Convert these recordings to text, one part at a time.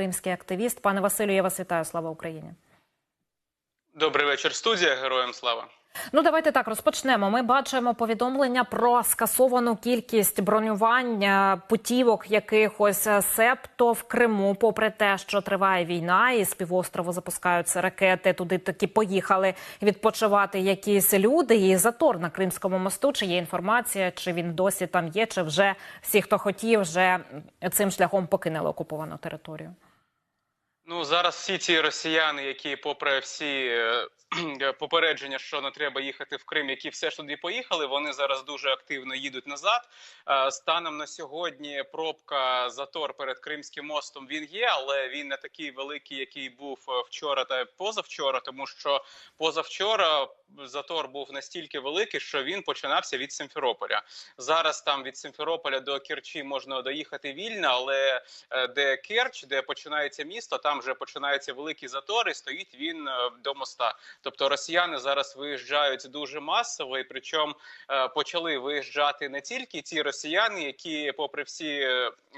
кримський активіст. Пане Василю, я вас вітаю. Слава Україні. Добрий вечір, студія. Героям слава. Ну, давайте так розпочнемо. Ми бачимо повідомлення про скасовану кількість бронювань е, путівок якихось е, септо в Криму, попри те, що триває війна, і з півострову запускаються ракети. Туди таки поїхали відпочивати якісь люди. І затор на Кримському мосту. Чи є інформація, чи він досі там є, чи вже всі, хто хотів, вже цим шляхом покинули окуповану територію. Ну зараз всі ці росіяни, які, попри всі е, попередження, що не треба їхати в Крим, які все ж туди поїхали, вони зараз дуже активно їдуть назад. Е, Станом на сьогодні пробка затор перед Кримським мостом він є, але він не такий великий, який був е, вчора та позавчора, тому що позавчора затор був настільки великий, що він починався від Симферополя. Зараз там від Симферополя до Керчі можна доїхати вільно, але е, де Керч, де починається місто, там вже починається великий затор, і стоїть він е, до моста. Тобто росіяни зараз виїжджають дуже масово, і причому е, почали виїжджати не тільки ті росіяни, які, попри всі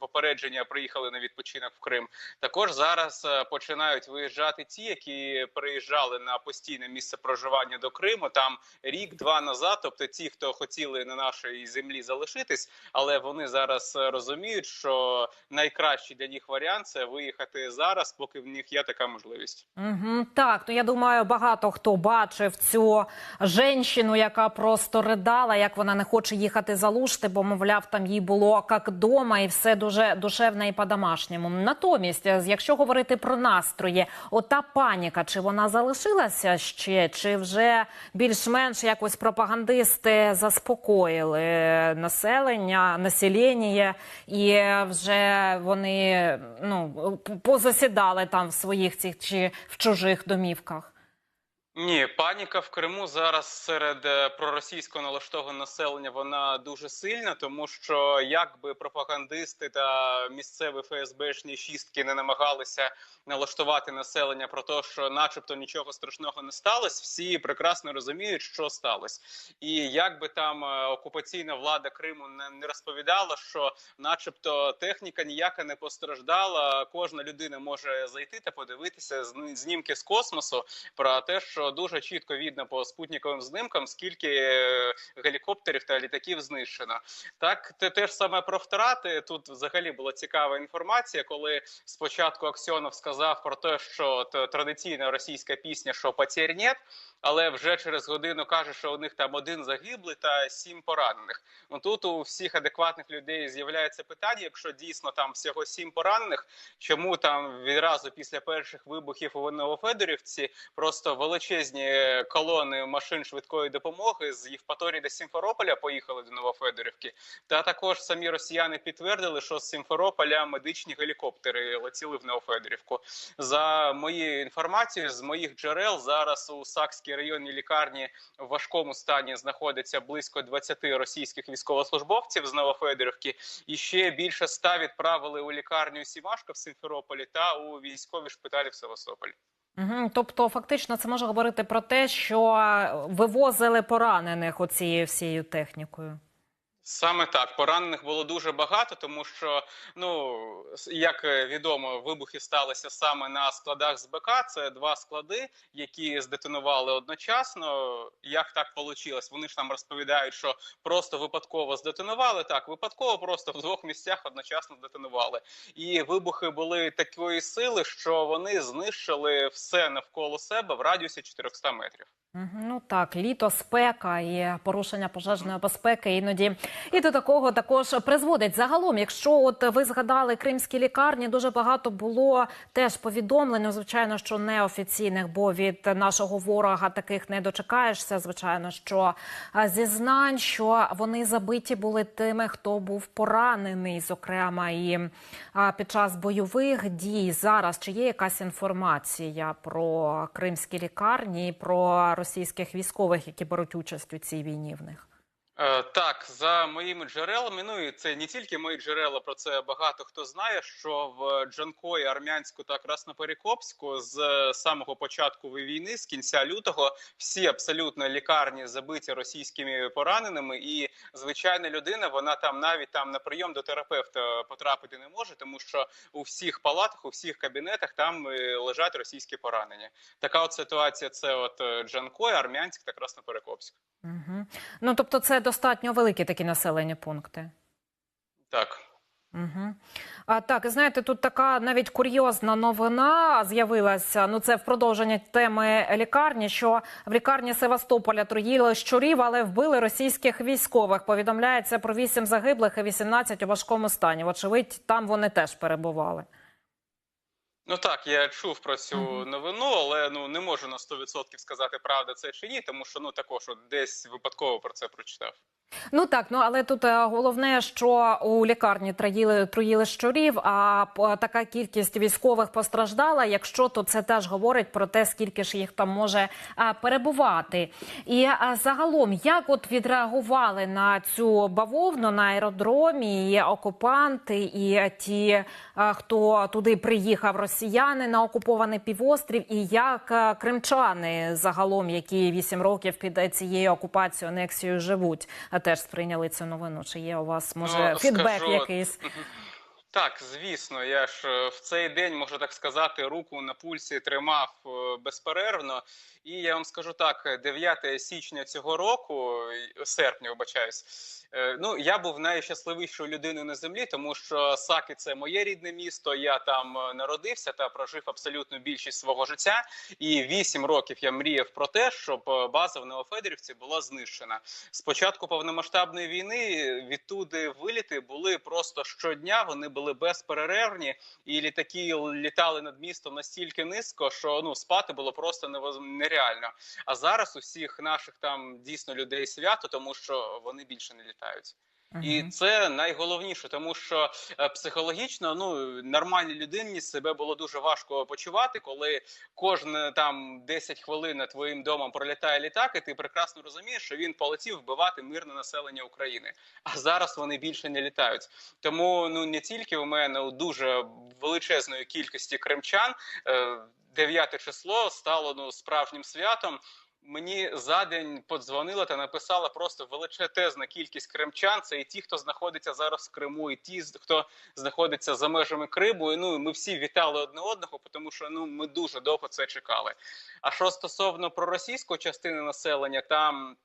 попередження, приїхали на відпочинок в Крим. Також зараз починають виїжджати ті, які приїжджали на постійне місце проживання до Криму там рік-два назад. Тобто ті, хто хотіли на нашій землі залишитись, але вони зараз е, розуміють, що найкращий для них варіант це виїхати зараз, поки в них є така можливість. Угу, так, ну я думаю, багато хто бачив цю жінку, яка просто ридала, як вона не хоче їхати за Лушти, бо мовляв, там їй було як вдома, і все дуже душевне і по-домашньому. Натомість, е, якщо говорити про настрої, ота паніка, чи вона залишилася ще, чи вже більш-менш якось пропагандисти заспокоїли населення, населення, і вже вони ну позасідали там в своїх цих чи в чужих домівках. Ні, паніка в Криму зараз серед е, проросійського налаштованого населення вона дуже сильна, тому що якби пропагандисти та місцеві ФСБшні шістки не намагалися налаштувати населення про те, що, начебто, нічого страшного не сталося, всі прекрасно розуміють, що сталося. І якби там е, окупаційна влада Криму не, не розповідала, що, начебто, техніка ніяка не постраждала. Кожна людина може зайти та подивитися знімки з космосу про те, що дуже чітко видно по спутниковим знимкам, скільки е, гелікоптерів та літаків знищено. Так, те, те ж саме про втрати. Тут взагалі була цікава інформація, коли спочатку Аксьонов сказав про те, що т- традиційна російська пісня, що «Потерь нет», але вже через годину каже, що у них там один загиблий та сім поранених. Ну тут у всіх адекватних людей з'являється питання, якщо дійсно там всього сім поранених, чому там відразу після перших вибухів у Новофедорівці просто величезні колони машин швидкої допомоги з Євпаторії до Сімферополя поїхали до Новофедорівки. Та також самі росіяни підтвердили, що з Сімферополя медичні гелікоптери летіли в Новофедорівку. За моєю інформацією, з моїх джерел зараз у Сакській районній лікарні в важкому стані знаходиться близько 20 російських військовослужбовців з Новофедорівки, і ще більше 100 відправили у лікарню Сімашка в Симферополі та у військові шпиталі в Севастополі. Угу. Тобто, фактично, це може говорити про те, що вивозили поранених оцією всією технікою. Саме так поранених було дуже багато, тому що ну як відомо, вибухи сталися саме на складах з БК. Це два склади, які здетонували одночасно. Як так вийшло? Вони ж нам розповідають, що просто випадково здетонували. Так, випадково просто в двох місцях одночасно здетонували. І вибухи були такої сили, що вони знищили все навколо себе в радіусі 400 метрів. Ну так, літо, спека і порушення пожежної безпеки іноді і до такого також призводить. Загалом, якщо от ви згадали кримські лікарні, дуже багато було теж повідомлень, ну, звичайно, що неофіційних, бо від нашого ворога таких не дочекаєшся. Звичайно, що зізнань, що вони забиті були тими, хто був поранений, зокрема і під час бойових дій. Зараз чи є якась інформація про кримські лікарні, про російських військових, які беруть участь у цій війні в них? Е, Так, за моїми джерелами, ну і це не тільки мої джерела, про це багато хто знає. Що в Джанкої, Армянську та Красноперекопську з самого початку війни, з кінця лютого, всі абсолютно лікарні забиті російськими пораненими, і звичайна людина, вона там навіть там на прийом до терапевта потрапити не може, тому що у всіх палатах, у всіх кабінетах там е, лежать російські поранені. Така от ситуація. Це от е, Джанкой, Армянськ та Красноперекопськ. Угу. Ну тобто, це достатньо великі такі населені пункти. Так. Угу. А так, знаєте, тут така навіть курйозна новина з'явилася. Ну, це в продовження теми лікарні. Що в лікарні Севастополя труїли щурів, але вбили російських військових. Повідомляється про 8 загиблих і 18 у важкому стані. Вочевидь, там вони теж перебували. Ну так, я чув про цю новину, але ну не можу на 100% сказати, правда це чи ні, тому що ну також от десь випадково про це прочитав. Ну так, ну але тут е, головне, що у лікарні труїли, труїли щурів, а така кількість військових постраждала. Якщо то це теж говорить про те, скільки ж їх там може а, перебувати. І а, загалом, як от відреагували на цю бавовну на аеродромі і окупанти, і ті, хто туди приїхав, росіяни на окупований півострів, і як кримчани загалом, які вісім років під е, цією окупацією анексією живуть, теж сприйняли цю новину. Чи є у вас може Ну, фідбек скажу, якийсь? Так, звісно, я ж е, в цей день можу так сказати, руку на пульсі тримав е, безперервно. І я вам скажу так: 9 січня цього року, е, серпня, вибачаюсь. е, Ну, я був найщасливішою людиною на землі, тому що Саки це моє рідне місто. Я там е, народився та прожив абсолютну більшість свого життя. І вісім років я мріяв про те, щоб е, база в Новофедорівці була знищена. З початку повномасштабної війни відтуди виліти були просто щодня. Вони були безперервні, і літаки літали над містом настільки низько, що ну спати було просто невоз- нереально. А зараз у всіх наших там дійсно людей свято, тому що вони більше не літають. І це найголовніше, тому що е, психологічно ну нормальній людині себе було дуже важко почувати, коли кожне там 10 хвилин над твоїм домом пролітає літак, і ти прекрасно розумієш, що він полетів вбивати мирне населення України. А зараз вони більше не літають. Тому ну не тільки у мене у дуже величезної кількості кримчан. е, 9 число стало ну справжнім святом. Мені за день подзвонила та написала просто величезна кількість кримчан. Це і ті, хто знаходиться зараз в Криму, і ті, хто знаходиться за межами Криму. І, ну ми всі вітали одне одного, тому що ну ми дуже довго це чекали. А що стосовно проросійської частини населення, там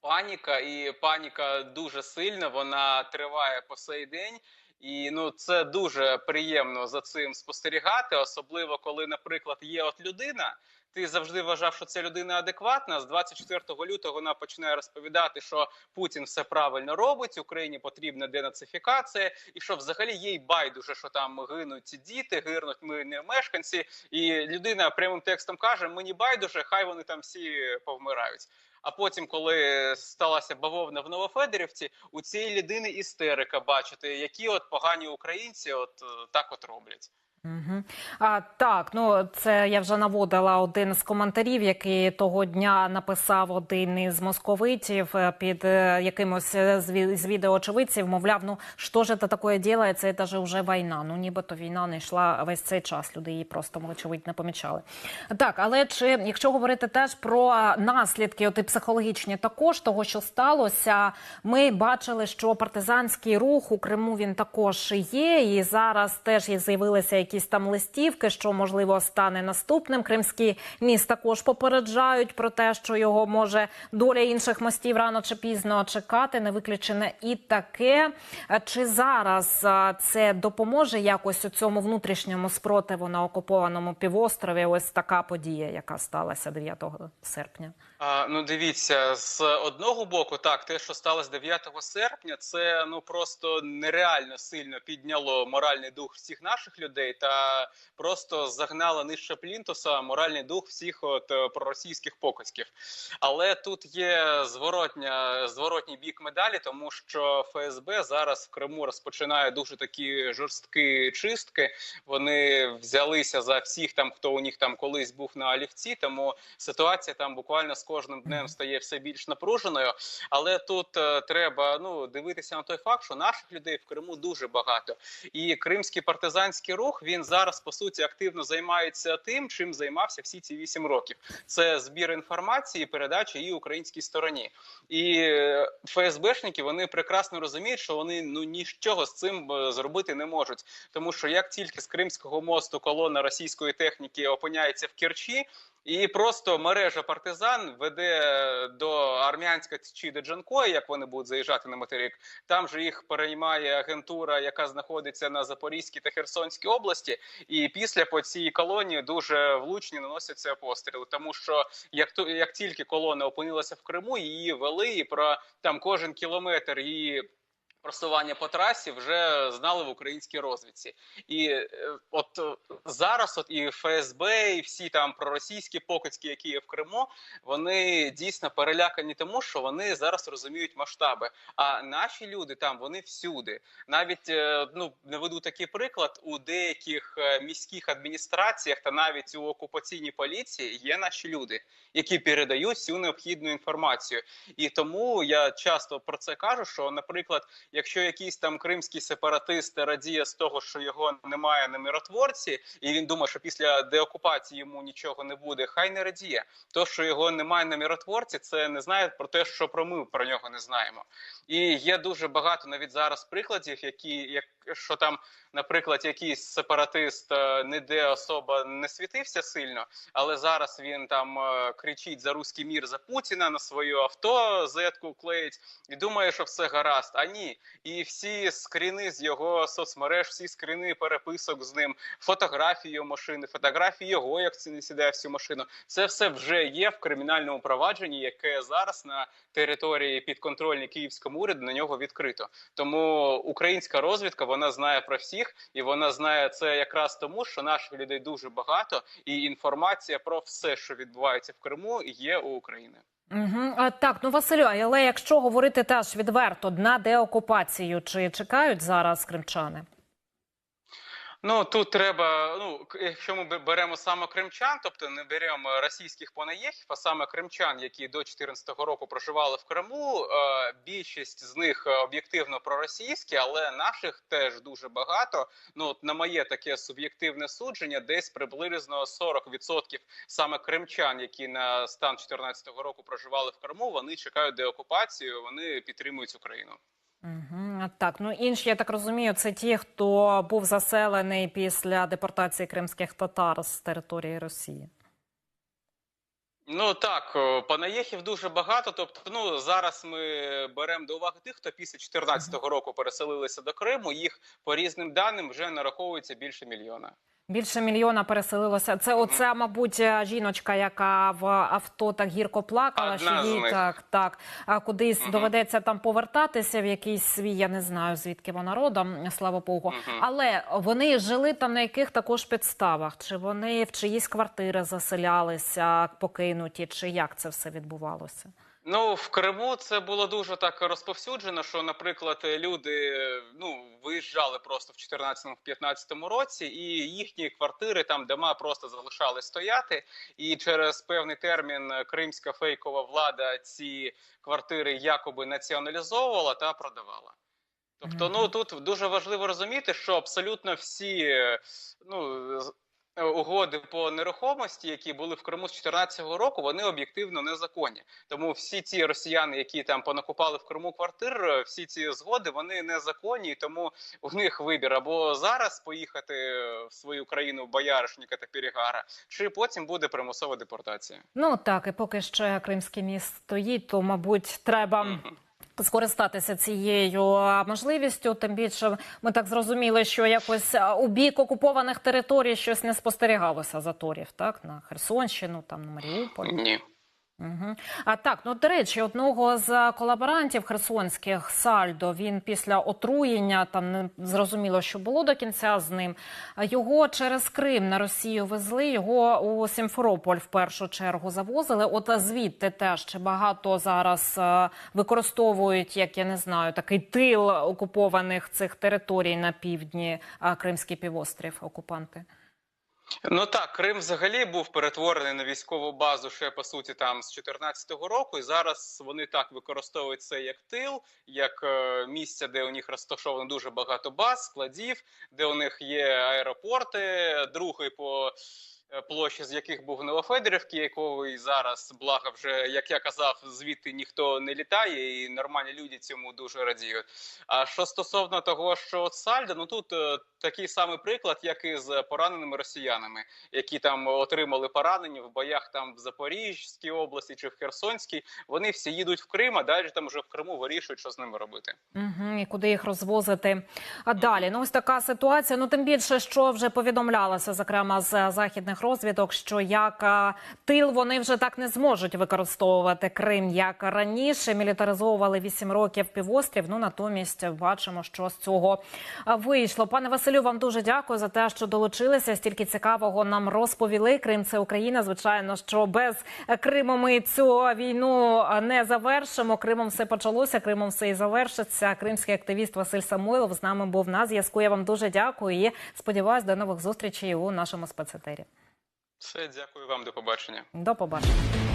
паніка, і паніка дуже сильна. Вона триває по сей день. І ну це дуже приємно за цим спостерігати, особливо коли, наприклад, є от людина. Ти завжди вважав, що це людина адекватна. З 24 лютого вона починає розповідати, що Путін все правильно робить, Україні потрібна денацифікація, і що взагалі їй байдуже, що там гинуть діти, гинуть мирні мешканці. І людина прямим текстом каже: Мені байдуже, хай вони там всі повмирають. А потім, коли сталася бавовна в Новофедерівці, у цієї людини істерика бачити, які от погані українці, от так от роблять. Угу. А, так, ну це я вже наводила один з коментарів, який того дня написав один із московитів е, під е, якимось е, з ві- відеоочевидців. Мовляв, ну що ж це таке ділається, це ж вже війна. Ну нібито війна не йшла весь цей час. Люди її просто вочевидь не помічали. Так, але чи якщо говорити теж про наслідки, от і психологічні також того, що сталося, ми бачили, що партизанський рух у Криму він також є, і зараз теж є з'явилися якісь там листівки, що можливо стане наступним. Кримський міст також попереджають про те, що його може доля інших мостів рано чи пізно чекати, не виключене і таке. Чи зараз це допоможе якось у цьому внутрішньому спротиву на окупованому півострові? Ось така подія, яка сталася 9 серпня. Ну дивіться, з одного боку, так, те, що сталося 9 серпня, це ну просто нереально сильно підняло моральний дух всіх наших людей. та просто загнала нижче плінтуса моральний дух всіх от е, проросійських покидьків. Але тут є зворотня зворотній бік медалі, тому що ФСБ зараз в Криму розпочинає дуже такі жорсткі чистки. Вони взялися за всіх там, хто у них там колись був на олівці. Тому ситуація там буквально з кожним днем стає все більш напруженою. Але тут е, треба ну дивитися на той факт, що наших людей в Криму дуже багато, і кримський партизанський рух він зараз по суті активно займається тим, чим займався всі ці вісім років. Це збір інформації, передача її українській стороні. І е, ФСБшники вони прекрасно розуміють, що вони ну нічого з цим е, зробити не можуть, тому що як тільки з Кримського мосту колона російської техніки опиняється в Керчі. І просто мережа партизан веде до Армянська чи до Джанкої, як вони будуть заїжджати на материк. Там же їх переймає агентура, яка знаходиться на Запорізькій та Херсонській області. І після по цій колонії дуже влучні наносяться постріли. Тому що як то як тільки колона опинилася в Криму, її вели і про там кожен кілометр її. Просування по трасі вже знали в українській розвідці, і е, от е, зараз, от і ФСБ, і всі там проросійські покидьки, які є в Криму, вони дійсно перелякані тому, що вони зараз розуміють масштаби. А наші люди там вони всюди. Навіть е, ну наведу такий приклад у деяких міських адміністраціях та навіть у окупаційній поліції є наші люди, які передають всю необхідну інформацію. І тому я часто про це кажу: що, наприклад, якщо якийсь там кримський сепаратист радіє з того, що його немає на миротворці, і він думає, що після деокупації йому нічого не буде, хай не радіє. То, що його немає на миротворці, це не знає про те, що про ми про нього не знаємо. І є дуже багато навіть зараз прикладів, які як що там, наприклад, якийсь сепаратист е, ніде особа не світився сильно, але зараз він там е, кричить за руський мір за Путіна на свою авто зетку клеїть і думає, що все гаразд. А ні, і всі скріни з його соцмереж, всі скріни переписок з ним, фотографії його машини, фотографії його, як це не сідає в цю машину. Це все вже є в кримінальному провадженні, яке зараз на території підконтрольній київському уряду на нього відкрито. Тому українська розвідка вона знає про всіх, і вона знає це якраз тому, що наших людей дуже багато, і інформація про все, що відбувається в Криму, є у України. Угу. А, так, ну Василю, але якщо говорити теж відверто на деокупацію, чи чекають зараз кримчани? Ну тут треба. Ну якщо ми беремо саме кримчан, тобто не беремо російських понаєхів, а саме кримчан, які до 2014 року проживали в Криму. Е, більшість з них е, об'єктивно проросійські, але наших теж дуже багато. Ну от на моє таке суб'єктивне судження, десь приблизно 40% саме кримчан, які на стан 2014 року проживали в Криму, вони чекають деокупацію, вони підтримують Україну. Угу. Так, ну інші, я так розумію, це ті, хто був заселений після депортації кримських татар з території Росії. Ну так, панаєхів дуже багато. Тобто, ну зараз ми беремо до уваги тих, хто після 2014 року переселилися до Криму. Їх по різним даним вже нараховується більше мільйона. Більше мільйона переселилося. Це оця, мабуть, жіночка, яка в авто так гірко плакала, що їй так, так а кудись Мгм. доведеться там повертатися в якийсь свій, я не знаю звідки вона родом, слава Богу. Мгм. Але вони жили там на яких також підставах? Чи вони в чиїсь квартири заселялися, покинуті, чи як це все відбувалося? Ну в Криму це було дуже так розповсюджено, що, наприклад, люди ну виїжджали просто в 2014-2015 році, і їхні квартири там дома просто залишали стояти. І через певний термін кримська фейкова влада ці квартири якоби націоналізовувала та продавала. Тобто, ну тут дуже важливо розуміти, що абсолютно всі ну угоди по нерухомості, які були в Криму з 2014 року, вони об'єктивно незаконні. Тому всі ці росіяни, які там понакупали в Криму квартир, е, всі ці згоди вони незаконні, тому у них вибір або зараз поїхати в свою країну бояришника та Перегара, чи потім буде примусова депортація. Ну так, і поки ще кримський міст стоїть, то мабуть треба. Скористатися цією можливістю, тим більше ми так зрозуміли, що якось у бік окупованих територій щось не спостерігалося заторів, так на Херсонщину, там на Маріуполь. Ні. Угу. А так, ну до речі, одного з колаборантів херсонських Сальдо він після отруєння там не зрозуміло, що було до кінця з ним. Його через Крим на Росію везли. Його у Сімферополь в першу чергу завозили. От звідти теж чи багато зараз е, використовують, як я не знаю, такий тил окупованих цих територій на півдні Кримський півострів окупанти. Ну так, Крим взагалі був перетворений на військову базу ще по суті там з 2014 року, і зараз вони так використовують це як тил, як е, місце, де у них розташовано дуже багато баз, складів, де у них є аеропорти, другий по площі, з яких був Новофедерівки, якої зараз, благо, вже як я казав, звідти ніхто не літає, і нормальні люди цьому дуже радіють. А що стосовно того, що от Сальдо, ну тут е, такий самий приклад, як і з пораненими росіянами, які там отримали поранення в боях там в Запорізькій області чи в Херсонській. Вони всі їдуть в Крим, а далі там вже в Криму вирішують, що з ними робити. Угу, і куди їх розвозити а далі? Ну ось така ситуація. Ну тим більше, що вже повідомлялося, зокрема з західних розвідок, що як тил вони вже так не зможуть використовувати Крим як раніше. Мілітаризовували 8 років півострів. Ну натомість бачимо, що з цього вийшло. Пане Василю, вам дуже дякую за те, що долучилися. Стільки цікавого нам розповіли. Крим це Україна. Звичайно, що без Криму ми цю війну не завершимо. Кримом все почалося. Кримом все і завершиться. Кримський активіст Василь Самойлов з нами був на зв'язку. Я вам дуже дякую і сподіваюсь до нових зустрічей у нашому спецетері. Все, дякую вам, до побачення. До побачення.